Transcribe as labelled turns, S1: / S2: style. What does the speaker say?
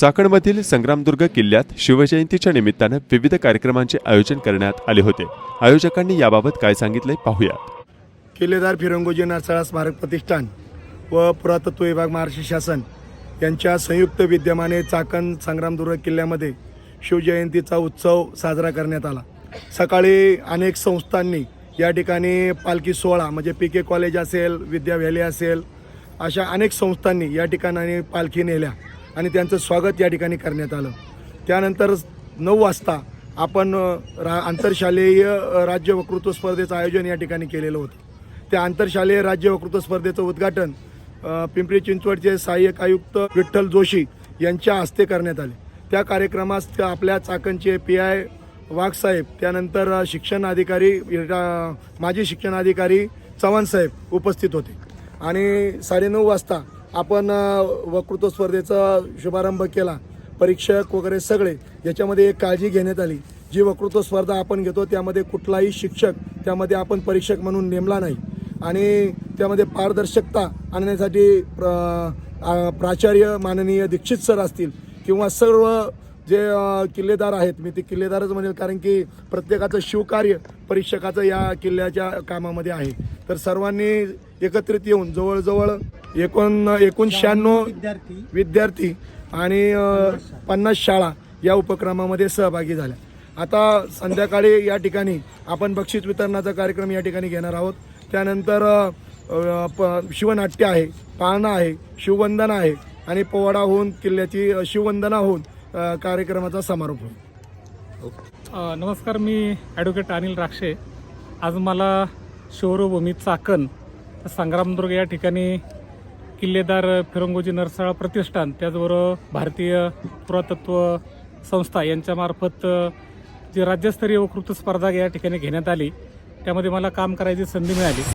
S1: चाकणमधील संग्रामदुर्ग किल्ल्यात शिवजयंतीच्या निमित्तानं विविध कार्यक्रमांचे आयोजन करण्यात आले होते. आयोजकांनी याबाबत काय सांगितले पाहूयात.
S2: किल्लेदार फिरंगोजी नरसाळा स्मारक प्रतिष्ठान व पुरातत्व विभाग महाराष्ट्र शासन यांच्या संयुक्त विद्यमाने चाकण संग्रामदुर्ग किल्ल्यामध्ये शिवजयंतीचा उत्सव साजरा करण्यात आला. सकाळी अनेक संस्थांनी या ठिकाणी पालखी सोहळा म्हणजे पी के कॉलेज असेल विद्या व्हॅली असेल अशा अनेक संस्थांनी या ठिकाणी पालखी नेल्या. आणि त्यांचं स्वागत या ठिकाणी करण्यात आलं. त्यानंतर नऊ वाजता आपण रा आंतरशालेय राज्य वक्तृत्व स्पर्धेचं आयोजन या ठिकाणी केलेलं होतं. त्या आंतरशालेय राज्य वक्तृत्व स्पर्धेचं उद्घाटन पिंपरी चिंचवडचे सहाय्यक आयुक्त विठ्ठल जोशी यांच्या हस्ते करण्यात आले. त्या कार्यक्रमास आपल्या चाकणचे पी आय वाघसाहेब त्यानंतर शिक्षण अधिकारी माजी शिक्षण अधिकारी चव्हाणसाहेब उपस्थित होते. आणि साडेनऊ वाजता आपण वक्तृत्व स्पर्धेचा शुभारंभ केला. परीक्षक वगैरे सगळे याच्यामध्ये एक काळजी घेण्यात आली. जी वक्तृत्व स्पर्धा आपण घेतो त्यामध्ये कुठलाही शिक्षक त्यामध्ये आपण परीक्षक म्हणून नेमला नाही. आणि त्यामध्ये पारदर्शकता आणण्यासाठी प्र प्राचार्य माननीय दीक्षित सर असतील किंवा सर्व जे किल्लेदार आहेत मी ते किल्लेदारच म्हणेल कारण की प्रत्येकाचं शिवकार्य परीक्षकाचं या किल्ल्याच्या कामामध्ये आहे. तर सर्वांनी एकत्रित येऊन जवळजवळ एकोण एकूण शहाण्णव विद्यार्थी. आणि अ, पन्नास शाळा या उपक्रमामध्ये सहभागी झाल्या. आता संध्याकाळी या ठिकाणी आपण बक्षीस वितरणाचा कार्यक्रम या ठिकाणी घेणार आहोत. त्यानंतर प- शिवनाट्य आहे पाळणा आहे शिववंदना आहे आणि पोवाडा होऊन किल्ल्याची शिववंदना होऊन कार्यक्रमाचा समारोप होईल.
S3: नमस्कार मी ॲडव्होकेट अनिल राक्षे. आज मला शौरभूमी चाकण संग्रामदुर्ग या ठिकाणी किल्लेदार फिरंगोजी नरसाळा प्रतिष्ठान त्याचबरोबर भारतीय पुरातत्व संस्था यांच्यामार्फत अ, जी राज्यस्तरीय वकृत स्पर्धा या ठिकाणी घेण्यात आली त्यामध्ये मला काम करायची संधी मिळाली.